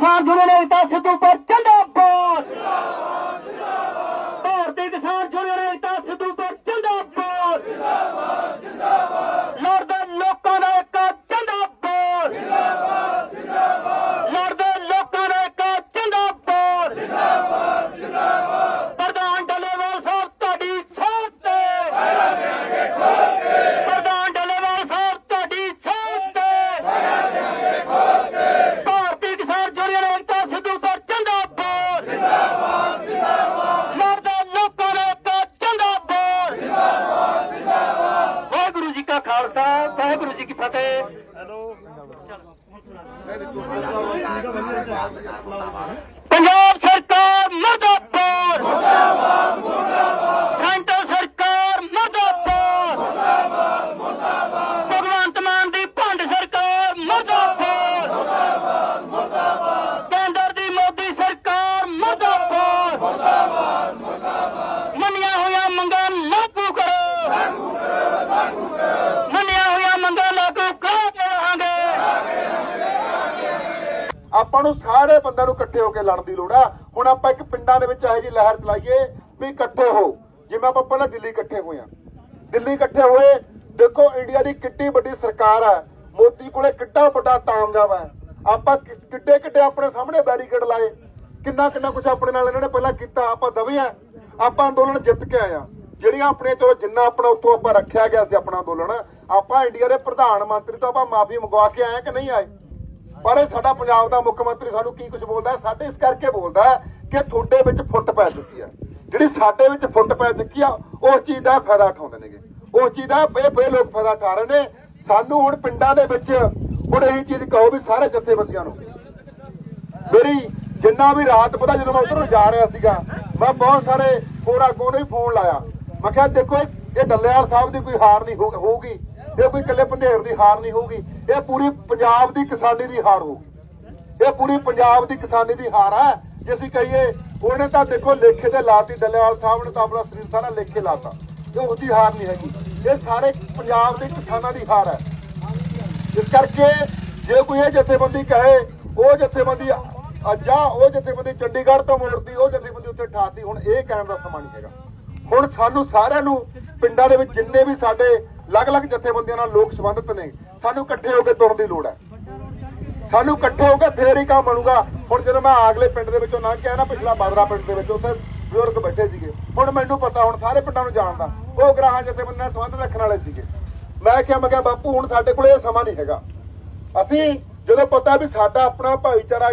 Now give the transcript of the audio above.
سان تون پ چا ਖਾਲਸਾ ਵਾਹਿਗੁਰੂ ਜੀ ਕੀ ਫਤਿਹ। ਪੰਜਾਬ ਸਰਕਾਰ ਮਰਦਾਬਾਦ। ਮੁਰਦਾਬਾਦ ਮੁਰਦਾਬਾਦ ਸੈਂਟਰ ਸਰਕਾਰ ਮਰਦਾਬਾਦ। ਮੁਰਦਾਬਾਦ ਮੁਰਦਾਬਾਦ ਭਗਵੰਤ ਮਾਨ ਦੀ ਭੰਡ ਸਰਕਾਰ ਮਰਦਾਬਾਦ। ਮੁਰਦਾਬਾਦ ਮੁਰਦਾਬਾਦ ਕੇਂਦਰ ਦੀ ਮੋਦੀ ਸਰਕਾਰ ਮਰਦਾਬਾਦ। ਮੁਰਦਾਬਾਦ ਮੁਰਦਾਬਾਦ ਮੰਨੀਆਂ ਹੋਈਆਂ ਮੰਗਾਂ ਲਾਗੂ ਕਰੋ ਲਾਗੂ ਕਰੋ ਲਾਗੂ ਕਰੋ। ਆਪਾਂ ਨੂੰ ਸਾਰੇ ਬੰਦਿਆਂ ਨੂੰ ਇਕੱਠੇ ਹੋ ਕੇ ਲੜਨ ਦੀ ਲੋੜ ਆ। ਹੁਣ ਆਪਾਂ ਇੱਕ ਪਿੰਡਾਂ ਦੇ ਵਿੱਚ ਇਹੋ ਜਿਹੀ ਲਹਿਰ ਚਲਾਈਏ ਵੀ ਇਕੱਠੇ ਹੋ। ਜਿਵੇਂ ਆਪਾਂ ਪਹਿਲਾਂ ਦਿੱਲੀ ਇਕੱਠੇ ਹੋਏ ਆ ਦਿੱਲੀ ਇਕੱਠੇ ਹੋਏ, ਦੇਖੋ ਇੰਡੀਆ ਦੀ ਕਿੱਡੀ ਵੱਡੀ ਸਰਕਾਰ ਹੈ ਮੋਦੀ ਕੋਲੇ ਕਿੱਡਾ ਵੱਡਾ ਤਾਮਜਾਮ ਹੈ ਆਪਾਂ ਕਿੱਡੇ ਕਿੱਡੇ ਆਪਣੇ ਸਾਹਮਣੇ ਬੈਰੀਕੇਡ ਲਾਏ। ਕਿੰਨਾ ਕਿੰਨਾ ਕੁਝ ਆਪਣੇ ਨਾਲ ਇਹਨਾਂ ਨੇ ਪਹਿਲਾਂ ਕੀਤਾ। ਆਪਾਂ ਦਵੇ ਆ। ਆਪਾਂ ਅੰਦੋਲਨ ਜਿੱਤ ਕੇ ਆਏ ਆ ਜਿਹੜੀਆਂ ਆਪਣੇ ਚਲੋ ਜਿੰਨਾ ਆਪਣਾ ਉੱਥੋਂ ਆਪਾਂ ਰੱਖਿਆ ਗਿਆ ਸੀ ਆਪਣਾ ਅੰਦੋਲਨ, ਆਪਾਂ ਇੰਡੀਆ ਦੇ ਪ੍ਰਧਾਨ ਮੰਤਰੀ ਤੋਂ ਆਪਾਂ ਮਾਫੀ ਮੰਗਵਾ ਕੇ ਆਏ ਕਿ ਨਹੀਂ ਆਏ? ਪਰ ਇਹ ਸਾਡਾ ਪੰਜਾਬ ਦਾ ਮੁੱਖ ਮੰਤਰੀ ਸਾਨੂੰ ਕੀ ਕੁਝ ਬੋਲਦਾ ਸਾਡੇ ਇਸ ਕਰਕੇ ਬੋਲਦਾ ਕਿ ਤੁਹਾਡੇ ਵਿੱਚ ਫੁੱਟ ਪੈ ਚੁੱਕੀ ਹੈ। ਜਿਹੜੀ ਸਾਡੇ ਵਿੱਚ ਫੁੱਟ ਪੈ ਚੁੱਕੀ ਆ, ਉਸ ਚੀਜ਼ ਦਾ ਫਾਇਦਾ ਉਠਾਉਂਦੇ ਨੇਗੇ। ਉਸ ਚੀਜ਼ ਦਾ ਇਹ ਬੇ ਲੋਕ ਫਾਇਦਾ ਉਠਾ ਰਹੇ ਨੇ। ਸਾਨੂੰ ਹੁਣ ਪਿੰਡਾਂ ਦੇ ਵਿੱਚ ਹੁਣ ਇਹੀ ਚੀਜ਼ ਕਹੋ ਵੀ ਸਾਰੇ ਜਥੇਬੰਦੀਆਂ ਨੂੰ। ਮੇਰੀ ਜਿੰਨਾ ਵੀ ਰਾਤ ਪਤਾ ਜਦੋਂ ਮੈਂ ਉਧਰ ਜਾ ਰਿਹਾ ਸੀਗਾ, ਮੈਂ ਬਹੁਤ ਸਾਰੇ ਹੋਰਾਂ ਕੋਲ ਹੀ ਫੋਨ ਲਾਇਆ। ਮੈਂ ਕਿਹਾ, ਦੇਖੋ, ਇਹ ਇਹ ਡੱਲੇਵਾਲ ਸਾਹਿਬ ਦੀ ਕੋਈ ਹਾਰ ਨਹੀਂ ਹੋਊਗੀ। ਇਹ ਕੋਈ ਇਕੱਲੇ ਪੰਧੇਰ ਦੀ ਹਾਰ ਨਹੀਂ ਹੋਊਗੀ, ਇਹ ਪੂਰੀ ਪੰਜਾਬ ਦੀ ਕਿਸਾਨੀ ਦੀ ਹਾਰ ਹੋਊਗੀ। ਇਹ ਪੂਰੀ ਪੰਜਾਬ ਦੀ ਕਿਸਾਨੀ ਦੀ ਹਾਰ ਹੈ। ਜੇ ਅਸੀਂ ਕਹੀਏ, ਉਹਨੇ ਤਾਂ ਦੇਖੋ ਲੇਖੇ ਤੇ ਲਾਤੀ, ਡੱਲੇਵਾਲ ਸਾਹਿਬ ਨੇ ਤਾਂ ਆਪਣਾ ਸਰੀਰ ਸਾਰਾ ਲੇਖੇ ਲਾਤਾ। ਇਹ ਉਹਦੀ ਹਾਰ ਨਹੀਂ ਹੈਗੀ। ਇਹ ਸਾਰੇ ਪੰਜਾਬ ਦੇ ਕਿਸਾਨਾਂ ਦੀ ਹਾਰ ਹੈ। ਇਸ ਕਰਕੇ ਜੇ ਕੋਈ ਇਹ ਜਥੇਬੰਦੀ ਕਹੇ, ਉਹ ਜਥੇਬੰਦੀ ਅੱਜਾ ਉਹ ਜਥੇਬੰਦੀ ਚੰਡੀਗੜ੍ਹ ਤੋਂ ਮੋੜਦੀ, ਉਹ ਜਥੇਬੰਦੀ ਉੱਥੇ ਠਾਤੀ ਹੁਣ ਇਹ ਕਹਿਣ ਦਾ ਸਮਾਂ ਨਹੀਂ ਹੈਗਾ। ਹੁਣ ਸਾਨੂੰ ਸਾਰਿਆਂ ਨੂੰ ਪਿੰਡਾਂ ਦੇ ਵਿੱਚ ਜਿੰਨੇ ਵੀ ਸਾਡੇ ਅਲੱਗ-ਅਲੱਗ ਜਥੇਬੰਦੀਆਂ ਨਾਲ ਲੋਕ ਸੰਬੰਧਿਤ ਨੇ। ਸਾਨੂੰ ਇਕੱਠੇ ਹੋ ਕੇ ਤੁਰਨ ਦੀ ਲੋੜ ਹੈ। ਸਾਨੂੰ ਇਕੱਠੇ ਹੋ ਕੇ ਫੇਰ ਹੀ ਕੰਮ ਬਣੂਗਾ। ਹੁਣ ਜਦੋਂ ਮੈਂ ਆਗਲੇ ਪਿੰਡ ਦੇ ਵਿੱਚੋਂ ਲੰਘ ਕੇ ਆਇਆ ਨਾ, ਪਿਛਲਾ ਬਾਦਰਾ ਪਿੰਡ ਦੇ ਵਿੱਚ, ਉੱਥੇ ਬਜ਼ੁਰਗ ਬੈਠੇ ਸੀਗੇ। ਹੁਣ ਮੈਨੂੰ ਪਤਾ, ਹੁਣ ਸਾਰੇ ਪਿੰਡਾਂ ਨੂੰ ਜਾਣਦਾ। ਉਹ ਗ੍ਰਾਹਾਂ ਜਥੇਬੰਦੀਆਂ ਨਾਲ ਸੰਬੰਧ ਰੱਖਣ ਵਾਲੇ ਸੀਗੇ। ਮੈਂ ਕਿਹਾ ਮੈਂ ਕਿਹਾ, ਬਾਪੂ, ਹੁਣ ਸਾਡੇ ਕੋਲ ਇਹ ਸਮਾਂ ਨਹੀਂ ਹੈਗਾ। ਅਸੀਂ ਜਦੋਂ ਪਤਾ ਵੀ ਸਾਡਾ ਆਪਣਾ ਭਾਈਚਾਰਾ